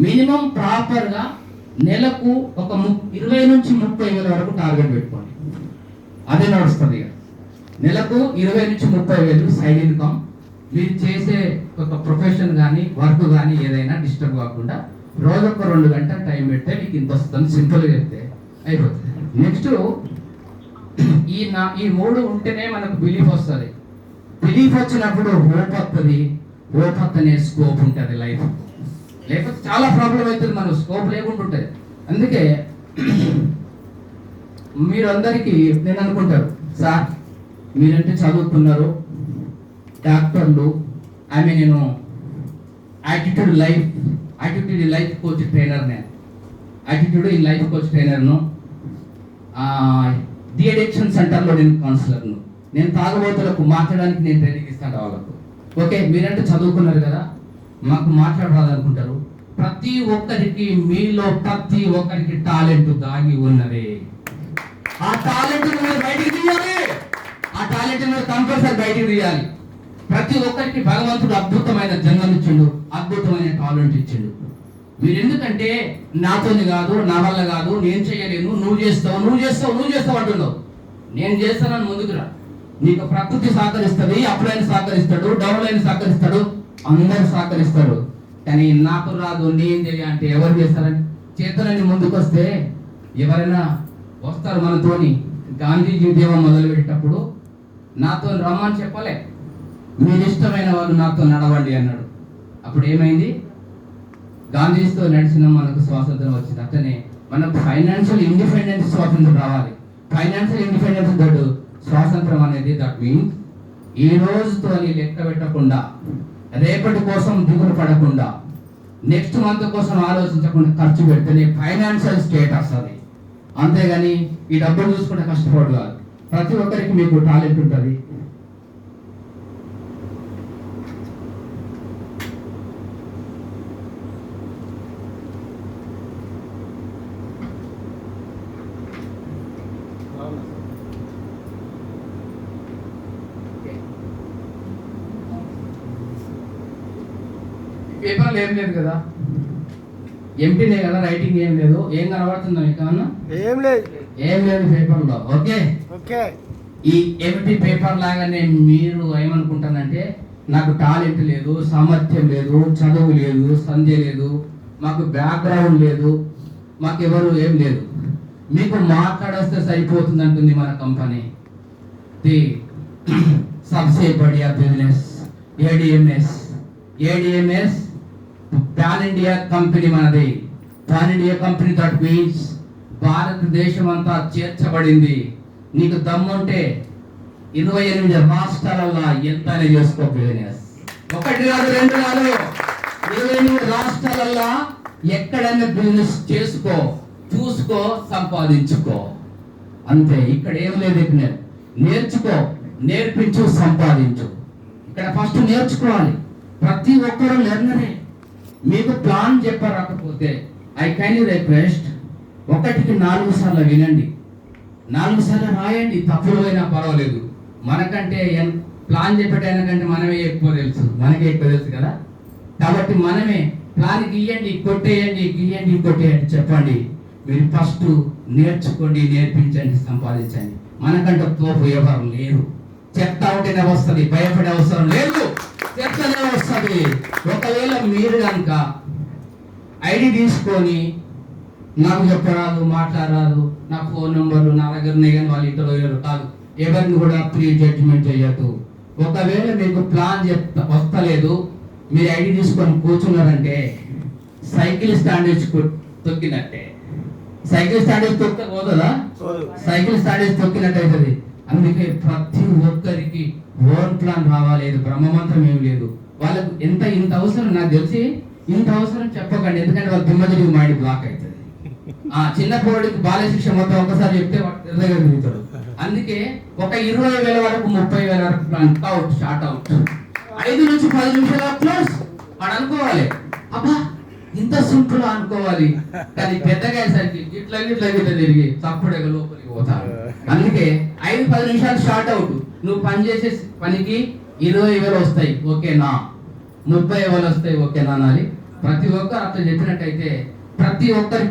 Minimum ప్రాపర్గా నెలకు ఒక ము- ఇరవై నుంచి ముప్పై వేల వరకు టార్గెట్ పెట్టుకోండి. అదే నడుస్తుంది ఇక. నెలకు ఇరవై నుంచి ముప్పై వేలు సైడ్ ఇన్కమ్. మీరు చేసే ఒక ప్రొఫెషన్ కానీ వర్క్ కానీ ఏదైనా డిస్టర్బ్ కాకుండా రోజొక్క రెండు గంటల టైం పెడితే మీకు ఇంత వస్తుంది. సింపుల్గా చెప్తే అయిపోతుంది. నెక్స్ట్ ఈ నా ఈ మూడు ఉంటేనే మనకు బిలీఫ్ వస్తుంది. బిలీఫ్ వచ్చినప్పుడు హోప్ వస్తుంది హోప్ వస్తనే స్కోప్ ఉంటుంది లైఫ్ లేకపోతే చాలా ప్రాబ్లం అవుతుంది మనం స్కోప్ లేకుండా ఉంటుంది అందుకే మీరందరికీ నేను అనుకుంటారు సార్ మీరంటే చదువుతున్నారు డాక్టర్లు ఆమె నేను attitude life attitude life coach trainer నేను యాటిట్యూడ్ ఈ లైఫ్ కోచ్ ట్రైనర్ను ది అడిక్షన్ సెంటర్లో నేను కౌన్సిలర్ను నేను తాగుబోతులకు మార్చడానికి నేను ట్రైనింగ్ ఇస్తాను వాళ్ళకు. ఓకే మీరంటే చదువుకున్నారు కదా మాకు మాట్లాడాలనుకుంటారు ప్రతి ఒక్కరికి మీలో ప్రతి ఒక్కరికి టాలెంట్ దాగి ఉన్నది. ఆ టాలెంట్ మీరు బయటికి తీయాలి. ఆ టాలెంట్ మీరు కంపల్సరీ బయటికి తీయాలి. ప్రతి ఒక్కరికి భగవంతుడు అద్భుతమైన జన్మం ఇచ్చిండు అద్భుతమైన టాలెంట్ ఇచ్చిండు. మీరు ఎందుకంటే నాతోని కాదు నా వల్ల కాదు నేను చేయలేను నువ్వు చేస్తావు నువ్వు చేస్తావు నువ్వు చేస్తావు అంటున్నావు. నేను చేస్తానని ముందుకురా నీకు ప్రకృతి సహకరిస్తుంది అప్లైన్ సహకరిస్తాడు డౌన్లైన్ సహకరిస్తాడు. అందరు సహకరిస్తారు. కానీ నాకు రాదు నేను చేయ అంటే ఎవరు చేస్తారని చేతులని ముందుకొస్తే ఎవరైనా వస్తారు మనతోని. గాంధీజీ ఉద్యమం మొదలుపెట్టేటప్పుడు నాతో రమ్మని చెప్పలే. మీరు ఇష్టమైన వాళ్ళు నాతో నడవండి అన్నాడు. అప్పుడు ఏమైంది? గాంధీజీతో నడిచిన మనకు స్వాతంత్రం వచ్చింది. అతనే మనకు ఫైనాన్షియల్ ఇండిపెండెన్స్ స్వాతంత్రం రావాలి. ఫైనాన్షియల్ ఇండిపెండెన్స్ దట్ స్వాతంత్రం అనేది దట్ మీన్స్ ఈ రోజుతో లెక్క పెట్టకుండా రేపటి కోసం దిగులు పడకుండా నెక్స్ట్ మంత్ కోసం ఆలోచించకుండా ఖర్చు పెడితేనే ఫైనాన్షియల్ స్టేటస్ అది. అంతేగాని ఈ డబ్బులు చూసుకుంటే కష్టపడు కాదు ప్రతి ఒక్కరికి మీకు టాలెంట్ ఉంటుంది. పేపర్లు ఏం లేదు కదా. ఎంపీనే కదా రైటింగ్ ఏం లేదు. ఏం కనబడుతుందో మీకు ఏమన్నా? ఏం లేదు. ఏం లేదు పేపర్లో. ఓకే? ఓకే. ఈ ఎంపీ పేపర్ లాగానే మీరు ఏమనుకుంటానంటే నాకు టాలెంట్ లేదు సామర్థ్యం లేదు చదువు లేదు సంధ్య లేదు మాకు బ్యాక్గ్రౌండ్ లేదు మాకు ఎవరు ఏం లేదు. మీకు మాట్లాడేస్తే సరిపోతుంది అంటుంది మన company the Sabse Badiya business ADMS ADMS pan India company మనది. Pan India company that means భారతదేశం అంతా చేర్చబడింది. నీకు దమ్ముంటే ఇరవై ఎనిమిది రాష్ట్రాలలో ఎంత చేసుకో బిజినెస్ ఒకటి కాదు రెండు కాదు. ఇరవై ఎనిమిది రాష్ట్రాలలో ఎక్కడైనా బిజినెస్ చేసుకో చూసుకో సంపాదించుకో. అంతే ఇక్కడ ఏం లేదు ఇక్కడ. నేర్చుకో నేర్పించు సంపాదించు. ఇక్కడ ఫస్ట్ నేర్చుకోవాలి. ప్రతి ఒక్కరూ లెర్నరే మీకు ప్లాన్ చెప్పరాకపోతే ఐ కెన్ యూ రిక్వెస్ట్ ఒకటికి నాలుగు సార్లు వినండి. నాలుగు సార్లు రాయండి తప్పులు అయినా పర్వాలేదు. మనకంటే ఎన్- ప్లాన్ చెప్పేటానికంటే మనమే ఎక్కువ తెలుసు. మనకే ఎక్కువ తెలుసు కదా? కాబట్టి మనమే ప్లాన్ గీయండి కొట్టేయండి గీయండి కొట్టేయండి చెప్పండి. మీరు ఫస్ట్ నేర్చుకోండి నేర్పించండి సంపాదించండి. మనకంటే తోపు ఎవరు లేరు. చెప్తా ఉంటేనే వస్తుంది భయపడే అవసరం లేదు. చెప్తానే వస్తుంది. ఒకవేళ మీరు కనుక ఐడి తీసుకొని నాకు చెప్పరాదు మాట్లాడరాదు నా ఫోన్ నెంబర్లు నా దగ్గర కానీ వాళ్ళు ఇంట్లో లేరు కాదు. ఎవరిని కూడా ప్రీ జడ్జిమెంట్ చేయొద్దు. ఒకవేళ మీకు ప్లాన్ చెప్తా వస్తలేదు మీరు ఐడి తీసుకొని కూర్చున్నారంటే సైకిల్ స్టాండ్ వేసి కొ- తొక్కినట్టే. సైకిల్ స్టాండ్ వేసి తొక్క పోతుందా? పోదు. సైకిల్ స్టాండ్ వేసి తొక్కినట్టు అవుతుంది. అందుకే ప్రతి ఒక్కరికి ఓన్ ప్లాన్ రావాలి బ్రహ్మమంత్రం ఏం లేదు. వాళ్ళకు ఎంత ఇంత అవసరం? నాకు తెలిసి ఇంత అవసరం చెప్పకండి ఎందుకంటే వాళ్ళు దిమ్మదిరిగి మాడి బ్లాక్ అవుతుంది. ఆ చిన్న పోడికి బాలశిక్ష మొత్తం ఒకసారి చెప్తే తిరగలుగుతాడు అందుకే ఒక ఇరవై వేల వరకు ముప్పై వేల వరకు ప్లాన్ అవుట్ షార్ట్ అవుట్. ఐదు నుంచి పది నిమిషాల ప్లస్ వాడు అనుకోవాలి అబ్బా ఇంత సింపుల్ అనుకోవాలి. కానీ పెద్దగా అయ్యేసరికి ఇట్లా ఇట్లా ఇట్లా తిరిగి తప్పుడు లోపలికి పోతాడు. అందుకే ఐదు పది నిమిషాలు షార్ట్ అవుట్. నువ్వు పని చేసే పనికి ఇరవై వేలు వస్తాయి ఓకేనా ముప్పై వేలు వస్తాయి ఓకేనా అనాలి ప్రతి ఒక్కరు అట్లా చెప్పినట్టయితే ప్రతి ఒక్కరికి